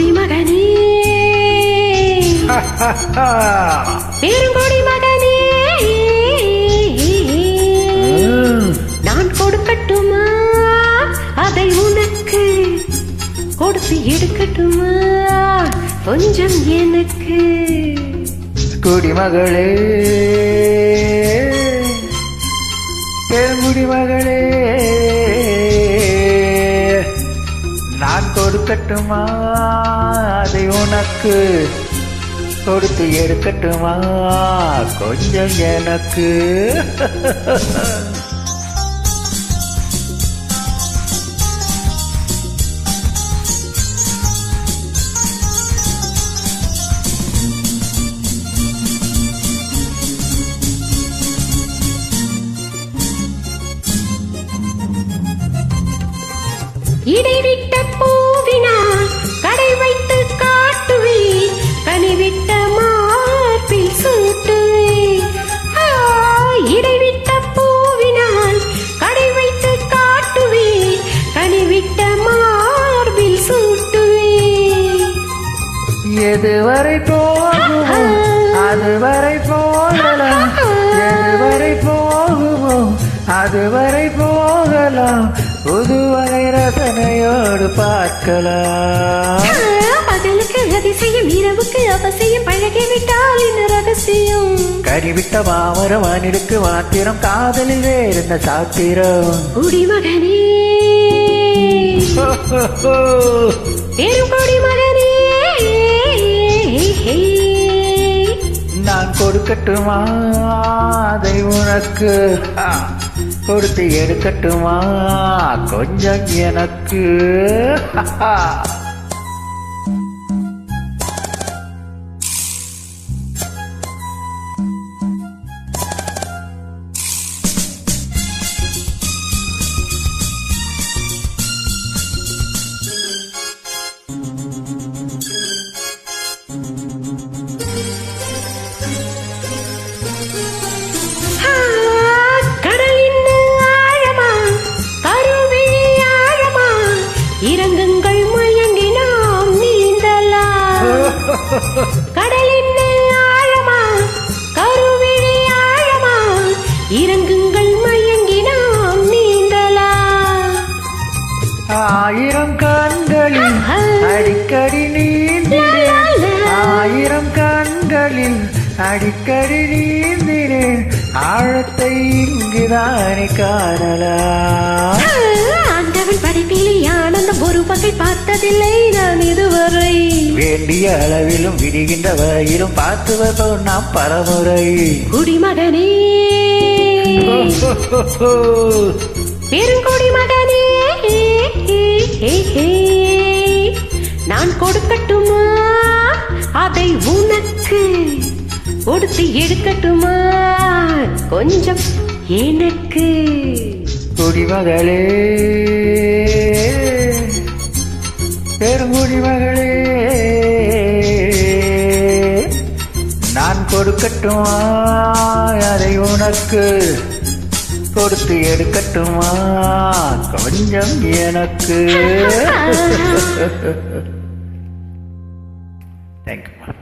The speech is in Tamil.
குடிமகனே பெருங்குடி மகனே. நான் கொடுக்கட்டுமா? அதை உனக்கு கொடுத்து எடுக்கட்டுமா? கொஞ்சம் எனக்கு. குடிமகளே பெருங்குடிமகளே நான் கொடுக்கட்டுமா அதை உனக்கு கொடுத்து எடுக்கட்டுமா? கொஞ்சம் எனக்கு. இடைவிட்டு எதுவரை போகுமோ அதுவரை போகலாம். எதுவரை போகுமோ அதுவரை போகலாம். புதுவரை ரசனையோடு பார்க்கலாம். பகலுக்கு அதிசயம் இரவுக்கு அவசியம் பழகிவிட்டால் இந்த ரகசியம்? கறிவிட்ட மாமரம் வானிடுக்கு மாத்திரம் காதலில் வேறுந்த சாத்திரம். குடிமகனே. பெரும் குடிமகனே. நான் கொடுக்கட்டுமா அதை உனக்கு கொடுத்து எடுக்கட்டுமா? கொஞ்சம் எனக்கு. இறங்குங்கள் மயங்கி நாம் நீந்தலாம். கடலின் ஆழமா கருவிழி ஆழமா இறங்குங்கள் மயங்கி நாம் நீந்தலாம். ஆயிரம் கண்களில் அடிக்கடி நீந்திரேன் ஆயிரம் கண்களில் அடிக்கடி நீந்திரேன் ஆழத்தை இங்குதானே காணலாம். படைப்பிலே ஆனந்தம் ஒரு பகை பார்த்ததில்லை நான் இதுவரை. வேண்டிய அளவிலும் விடுகின்ற வரையிலும் பார்த்து வருவோம் நாம் பரமுறை. குடிமகனே. பெருங்குடி மகனே நான் கொடுக்கட்டுமா? அதை உனக்கு. கொடுத்து எடுக்கட்டுமா? கொஞ்சம் எனக்கு. குடிமகளே. பெருங்குடிமகளே நான் கொடுக்கட்டுமா? அதை உனக்கு கொடுத்து எடுக்கட்டுமா? கொஞ்சம் எனக்கு. தேங்க்யூ